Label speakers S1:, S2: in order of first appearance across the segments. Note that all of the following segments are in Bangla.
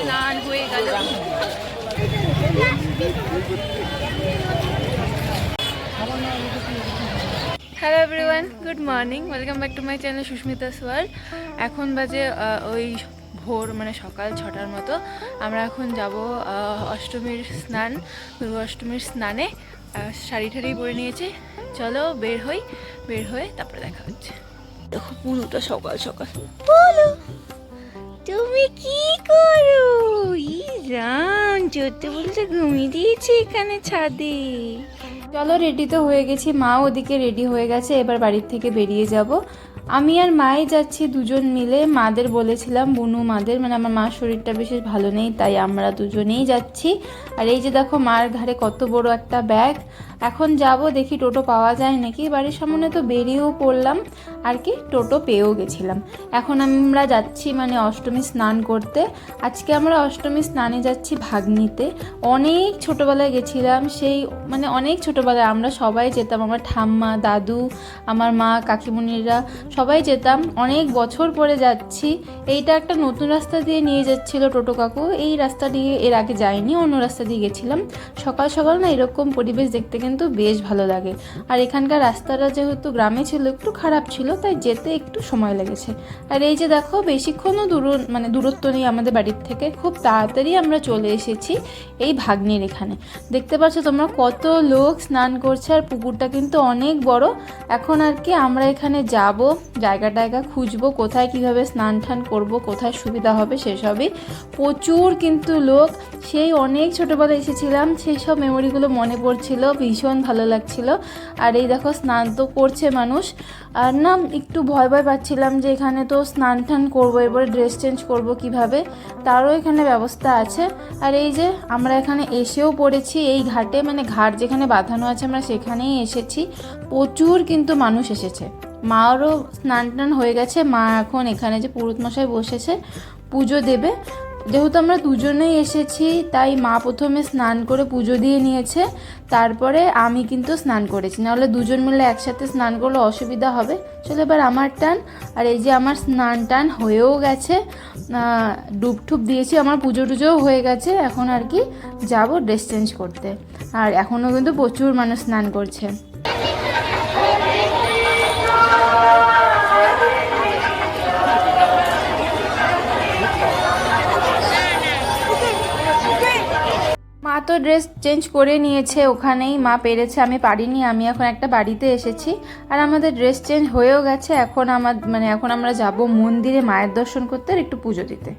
S1: স্নান হয়ে গেল। Hello everyone good morning welcome back to my channel Susmita Soyal এখন বাজে ওই ভোর মানে সকাল ছটার মতো। আমরা এখন যাব অষ্টমীর স্নান দুর্গা অষ্টমীর স্নানে। শাড়ি ঠাড়ি পরে নিয়েছে। চলো বের হই বের হয়ে তারপরে দেখা হচ্ছে। দেখো পুরোটা সকাল সকাল। তুমি কি করো? ই রাম চড়তে বলতে ঘুমিয়ে দিয়েছি এখানে ছাদে। চলো রেডি তো হয়ে গেছি, মা ওদিকে রেডি হয়ে গেছে, এবার বাড়ির থেকে বেরিয়ে যাব। আমি আর মাই যাচ্ছি দুজন মিলে। মাদের বলেছিলাম, বুনু মাদের মানে আমার মার শরীরটা বিশেষ ভালো নেই, তাই আমরা দুজনেই যাচ্ছি। আর এই যে দেখো, মার ঘাড়ে কত বড় একটা ব্যাগ। এখন যাব, দেখি টোটো পাওয়া যায় নাকি? বাড়ির সামনে তো বেরিয়েও পড়লাম, আর কি, টোটো পেয়েও গেছিলাম। এখন আমরা যাচ্ছি মানে অষ্টমী স্নান করতে। আজকে আমরা অষ্টমী স্নানে যাচ্ছি ভাগ্নিতে। অনেক ছোটোবেলায় গেছিলাম, সেই মানে অনেক ছোটোবেলায় আমরা সবাই যেতাম। আমার ঠাম্মা, দাদু, আমার মা, কাকিমুনিরা সবাই যেতাম। অনেক বছর পরে যাচ্ছি। এইটা একটা নতুন রাস্তা দিয়ে নিয়ে যাচ্ছিল টোটো কাকু। এই রাস্তা দিয়ে এর আগে যাইনি, অন্য রাস্তা দিয়ে গেছিলাম। সকাল সকাল না এরকম পরিবেশ দেখতে কিন্তু বেশ ভালো লাগে। আর এখানকার রাস্তাটা যেহেতু গ্রামে ছিল, একটু খারাপ ছিল, তাই যেতে একটু সময় লেগেছে। আর এই যে দেখো, বেশিক্ষণও দূর মানে দূরত্ব নেই আমাদের বাড়ির থেকে। খুব তাড়াতাড়ি আমরা চলে এসেছি এই ভাগ্নির এখানে। দেখতে পাচ্ছ তোমরা কত লোক স্নান করছে, আর পুকুরটা কিন্তু অনেক বড়। এখন আর কি আমরা এখানে যাব। জায়গা টায়গা খুঁজবো, কোথায় কীভাবে স্নান টান করব, কোথায় সুবিধা হবে সেসবই। প্রচুর কিন্তু লোক, সেই অনেক ছোটোবেলায় এসেছিলাম, সেই সব মেমোরিগুলো মনে পড়ছিল, ভীষণ ভালো লাগছিল। আর এই দেখো, স্নান তো করছে মানুষ। আর না, একটু ভয় ভয় পাচ্ছিলাম যে এখানে তো স্নান টান করব, এবারে ড্রেস চেঞ্জ করব কীভাবে? তারও এখানে ব্যবস্থা আছে। আর এই যে, আমরা এখানে এসেও পড়েছি, এই ঘাটে মানে ঘাট যেখানে বাঁধানো আছে, আমরা সেখানেই এসেছি। প্রচুর কিন্তু মানুষ এসেছে। মারও স্নান টান হয়ে গেছে, মা এখন এখানে যে পুরুত মশাই বসেছে, পুজো দেবে। যেহেতু আমরা দুজনেই এসেছি, তাই মা প্রথমে স্নান করে পুজো দিয়ে নিয়েছে, তারপরে আমি কিন্তু স্নান করেছি। নাহলে দুজন মিলে একসাথে স্নান করলে অসুবিধা হবে। চলো এবার আমার টান, আর এই যে আমার স্নান টান হয়েও গেছে ডুব টুব দিয়েছি, আমার পুজো টুজোও হয়ে গেছে, এখন আর কি যাব ড্রেস চেঞ্জ করতে। আর এখনও কিন্তু প্রচুর মানুষ স্নান করছে মা তো ড্রেস চেঞ্জ করে নিয়েছে, ওখানেই মা পেরেছে, আমি পারিনি, আমি এখন একটা বাড়িতে এসেছি। আর আমাদের ড্রেস চেঞ্জ হয়েও গেছে, এখন আমার মানে এখন আমরা যাব মন্দিরে মায়ের দর্শন করতে আর একটু পুজো দিতে।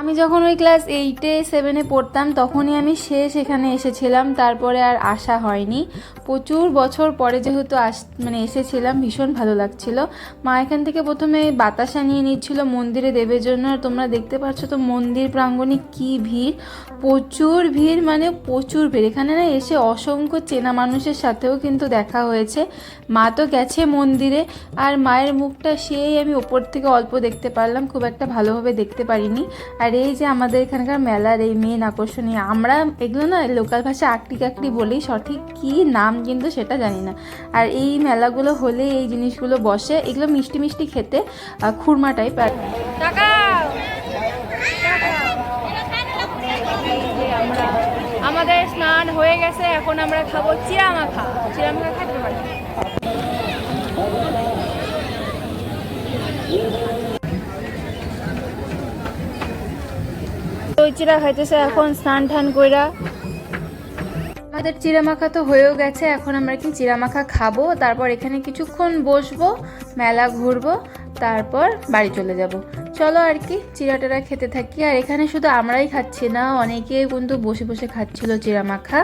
S1: আমি যখন ওই ক্লাস এইটে সেভেনে পড়তাম, তখনই আমি শেষ এখানে এসেছিলাম। তারপরে আর আসা হয়নি। প্রচুর বছর পরে যেহেতু আস মানে এসেছিলাম, ভীষণ ভালো লাগছিল। মা এখান থেকে প্রথমে বাতাসা নিয়ে নিচ্ছিল মন্দিরে দেবের জন্য। আর তোমরা দেখতে পাচ্ছ তো মন্দির প্রাঙ্গণে কি ভিড়। প্রচুর ভিড় মানে প্রচুর ভিড়। এখানে না এসে অসংখ্য চেনা মানুষের সাথেও কিন্তু দেখা হয়েছে। মা তো গেছে মন্দিরে। আর মায়ের মুখটা সেই আমি ওপর থেকে অল্প দেখতে পারলাম। খুব একটা ভালোভাবে দেখতে পারিনি। আর এই যে আমাদের এখানকার মেলার এই মেন আকর্ষণীয়, আমরা এগুলো না লোকাল ভাষা আকটি কাকটি বলি, সঠিক কি নাম কিন্তু সেটা জানি না। আর এই মেলাগুলো হলে এই জিনিসগুলো বসে, এগুলো মিষ্টি মিষ্টি খেতে খুরমা টাইপ আর আমাদের স্নান হয়ে গেছে, এখন আমরা খাব চিরা মাখা চিরা খাইতে পারি? চিরা খাইতেছে, এখন স্নান টান কইরা। আমাদের চিরামাখা তো হয়েও গেছে, এখন আমরা কি চিরামাখা খাব? তারপর এখানে কিছুক্ষণ বসবো, মেলা ঘুরবো, তারপর বাড়ি চলে যাব। চলো আর কি চিরাটারা খেতে থাকি। আর এখানে শুধু আমরাই খাচ্ছি না অনেকে কিন্তু বসে বসে খাচ্ছিল চিরামাখা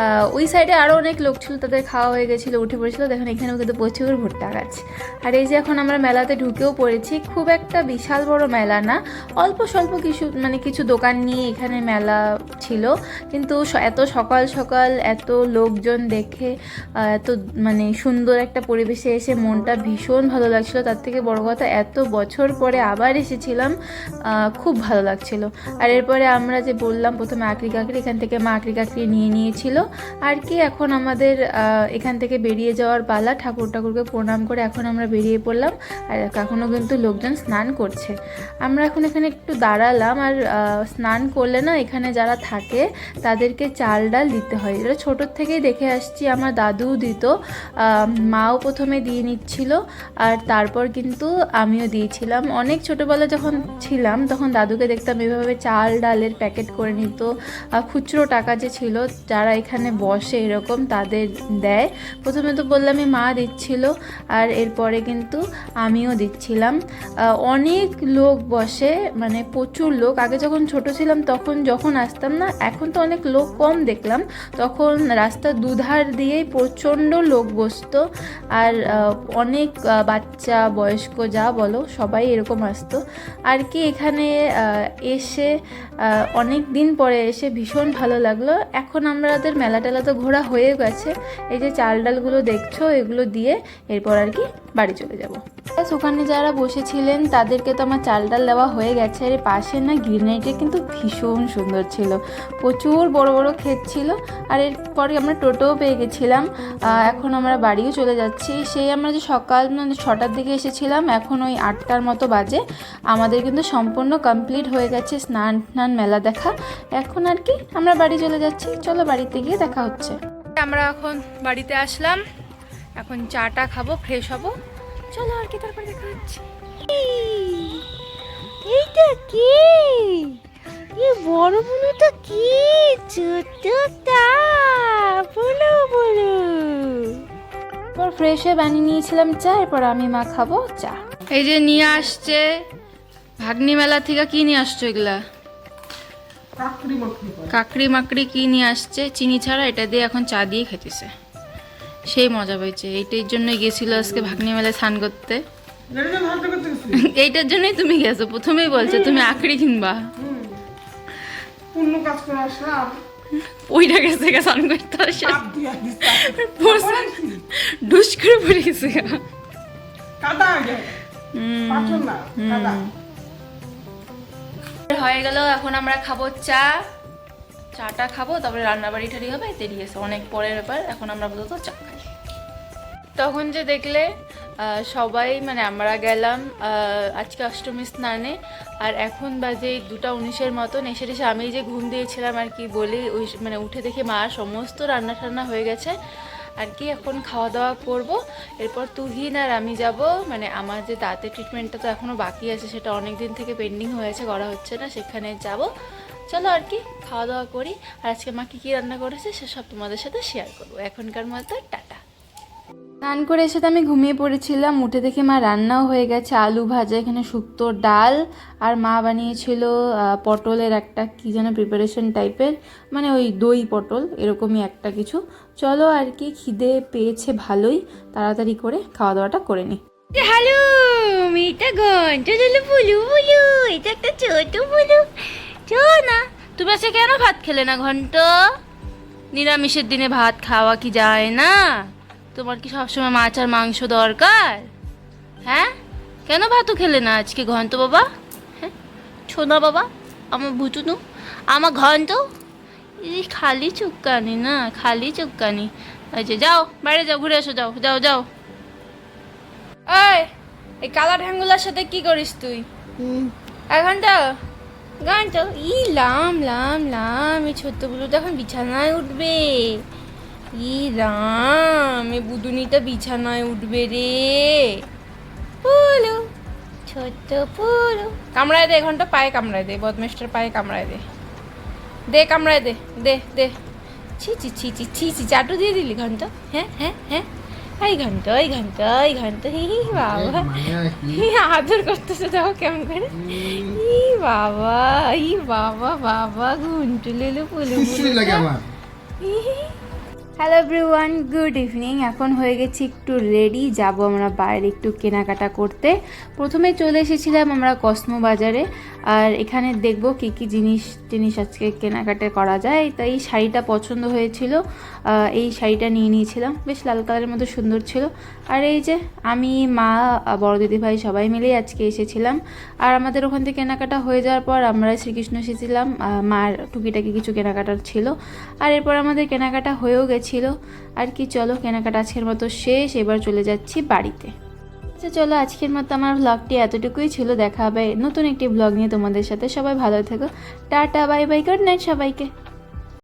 S1: আহ, ওই সাইডে আরও অনেক লোক ছিল তাদের খাওয়া হয়ে গেছিল উঠে পড়েছিল। দেখুন এখানেও কিন্তু প্রচুর ভুট্টা গাছ। আর এই যে এখন আমরা মেলাতে ঢুকেও পড়েছি খুব একটা বিশাল বড় মেলা না। অল্প স্বল্প কিছু মানে কিছু দোকান নিয়ে এখানে মেলা ছিল। কিন্তু এত সকাল সকাল এত লোকজন দেখে এত মানে সুন্দর একটা পরিবেশে এসে মনটা ভীষণ ভালো লাগছিল। তার থেকে বড় কথা এত বছর পরে আবার এসেছিলাম খুব ভালো লাগছিল। আর এরপরে আমরা যে বললাম প্রথমে আকরি কাকরি এখান থেকে মা আকরি কাকরি নিয়ে নিয়েছিল। আর কি এখন আমাদের এখান থেকে বেরিয়ে যাওয়ার পালা, ঠাকুর ঠাকুরকে প্রণাম করে এখন আমরা বেরিয়ে পড়লাম। আর এখনও কিন্তু লোকজন স্নান করছে। আমরা এখন এখানে একটু দাঁড়ালাম আর স্নান করলে না এখানে যারা থাকে তাদেরকে চাল ডাল দিতে হয়। এটা ছোটোর থেকেই দেখে আসছি, আমার দাদুও দিত মাও প্রথমে দিয়ে নিচ্ছিল, আর তারপর কিন্তু আমিও দিয়েছিলাম। অনেক ছোটোবেলা যখন ছিলাম, তখন দাদুকে দেখতাম এভাবে চাল ডালের প্যাকেট করে নিত। খুচরো টাকা যে ছিল, যারা এখানে বসে এরকম তাদের দেয়। প্রথমে তো বললামই মা দিচ্ছিল, আর এরপরে কিন্তু আমিও দিচ্ছিলাম। অনেক লোক বসে মানে প্রচুর লোক। আগে যখন ছোট ছিলাম, তখন যখন আসতাম না, এখন তো অনেক লোক কম দেখলাম। তখন রাস্তার দুধার দিয়েই প্রচণ্ড লোক বসতো। আর অনেক বাচ্চা, বয়স্ক যা বলো, সবাই এরকম আসতো। আর কি এখানে এসে অনেক দিন পরে এসে ভীষণ ভালো লাগল। এখন আমাদের মেলা টেলা তো ঘোরা হয়ে গেছে। এই যে চাল ডালগুলো দেখছ, এগুলো দিয়ে এরপর আর কি বাড়ি চলে যাব। ব্যাস ওখানে যারা বসেছিলেন, তাদেরকে তো আমার চাল ডাল দেওয়া হয়ে গেছে। আর পাশে না গ্রিনারিটা কিন্তু ভীষণ সুন্দর ছিল। প্রচুর বড় বড় ক্ষেত ছিল। আর এরপরে আমরা টোটোও পেয়ে গেছিলাম। এখন আমরা বাড়িও চলে যাচ্ছি। সেই আমরা যে সকাল ছটার দিকে এসেছিলাম, এখন ওই আটটার মতো বাজে। আমাদের কিন্তু সম্পূর্ণ কমপ্লিট হয়ে গেছে স্নান টান মেলা দেখা। এখন আর কি, আমরা বাড়ি চলে যাচ্ছি। চলো বাড়িতে গিয়ে দেখা হচ্ছে। আমরা এখন বাড়িতে আসলাম। এখন চাটা খাব ফ্রেশ হব। চলো আর কি তারপর দেখা হচ্ছে।
S2: এইটা কি? এই বড় বুনুটা কি? ছোটটা বলো বলো।
S1: এরপর ফ্রেশ হয়ে বানিয়ে নিয়েছিলাম চা এরপর আমি মা খাব চা। এই যে নিয়ে আসছে ভাগ্নি মেলা থেকে কি নিয়ে আসছো এগুলা? কাকড়ি মাকড়ি কি নিয়ে আসছে? চিনি ছাড়া এটা দিয়ে এখন চা দিয়ে খেতেছে সেই মজা পেয়েছে। এইটার জন্যই গেছিল আজকে ভাগ্নি মেলায় স্নান করতে। এইটার জন্যই তুমি গেছো। প্রথমেই বলছো, তুমি আখড়ি কিনবা। ওইটা গেছে স্নান করতে গেছে হয়ে গেল, এখন আমরা খাব চা। চাটা খাব, তারপরে রান্না বাড়ি ঠাড়ি হবে দেরি আছে অনেক পরের ব্যাপার। এখন আমরা বলতো চা তখন যে দেখলে সবাই মানে আমরা গেলাম আজকে অষ্টমী স্নানে, আর এখন বাজে দুটা উনিশের মতন, এসে এসে আমি যে ঘুম দিয়েছিলাম আর কি বলি, ওই মানে উঠে দেখে মা সমস্ত রান্না টান্না হয়ে গেছে, আর কি এখন খাওয়া দাওয়া করব। এরপর তুহিন আর আমি যাব মানে আমার যে দাঁতের ট্রিটমেন্টটা তো এখনও বাকি আছে, সেটা অনেক দিন থেকে পেন্ডিং হয়েছে, করা হচ্ছে না, সেখানে যাব। চলো আর কি, খাওয়া দাওয়া করি। আর আজকে মা কী কী রান্না করেছে সেসব তোমাদের সাথে শেয়ার করব। এখনকার মতো টাটা। স্নান করে এসে তো আমি ঘুমিয়ে পড়েছিলাম। উঠে দেখে মা রান্নাও হয়ে গেছে, আলু ভাজা, এখানে শুক্তো ডাল আর মা বানিয়েছিল পটলের একটা কি যেন প্রিপারেশন টাইপের মানে ওই দই পটল, এরকমই একটা কিছু। চলো আর কি, খিদে পেয়েছে ভালোই, তাড়াতাড়ি করে খাওয়া দাওয়াটা করে নিই
S2: হ্যালো এটা ঘণ্টা দিল বুলু এটা একটা ছোট বুলু। না
S1: তুমি আজকে কেন ভাত খেলে না ঘন্ট? নিরামিষের দিনে ভাত খাওয়া কি যায় না? তোমার কি সবসময় মাছ আর মাংস দরকার? হ্যাঁ? কেন ভাতও খেলে না আজকে ঘন্ট বাবা? হ্যাঁ? ছোনা বাবা আমার ভুতুনু আমার ঘন্ট? খালি চুক্কানি না খালি চুক্কানি আচ্ছা যাও বাইরে যাও ঘুরে এসো যাও যাও যাও। এই এই কালা ঢ্যাঙ্গুলার সাথে কি করিস তুই? এক ঘণ্টা গানটা ই লাম লাম লাম এই ছোট্টগুলো তো এখন বিছানায় উঠবে। ই রাম এই বুদুনিটা বিছানায় উঠবে রে। পুলু ছোট্ট পুলু। কামড়ায় দে ঘণ্টা পায়ে কামড়ায় দে বদমেস্টার পায়ে কামড়ায় দে। দে কামড়ায় দে দে দে। ছি ছি ছি ছি ছি ছি চাটু দিয়ে দিলি ঘণ্টা। হ্যাঁ হ্যাঁ হ্যাঁ। এই ঘণ্টা এই ঘণ্টা এই ঘণ্টা। হি হি বাবা। হি আদর করতেছে দেখো কেমন করে। ই বাবা ই বাবা বাবা ঘুন্টু লেলু পুলু
S3: লাগে আমার।
S1: হ্যালো এভরিওয়ান গুড ইভিনিং এখন হয়ে গেছি একটু রেডি যাব আমরা বাইরে একটু কেনাকাটা করতে। প্রথমে চলে এসেছিলাম আমরা কসমো বাজারে। আর এখানে দেখব কি কি জিনিস জিনিস আজকে কেনাকাটা করা যায়। তাই এই শাড়িটা পছন্দ হয়েছিল। এই শাড়িটা নিয়ে নিয়েছিলাম। বেশ লাল কালারের মতো সুন্দর ছিল। আর এই যে আমি, মা, বড় দিদিভাই সবাই মিলেই আজকে এসেছিলাম। আর আমাদের ওখান থেকে কেনাকাটা হয়ে যাওয়ার পর আমরা শ্রীকৃষ্ণ এসেছিলাম। মার টুকিটাকি কিছু কেনাকাটার ছিল। আর এরপর আমাদের কেনাকাটা হয়েও গেছিল আর কি, চলো, কেনাকাটা আজকের মতো শেষ, এবার চলে যাচ্ছি বাড়িতে। আচ্ছা চলো, আজকের মতো আমার ব্লগটি এতটুকুই ছিল। দেখা হবে নতুন একটি ব্লগ নিয়ে তোমাদের সাথে। সবাই ভালো থেকো। Tata bye bye good night সবাইকে।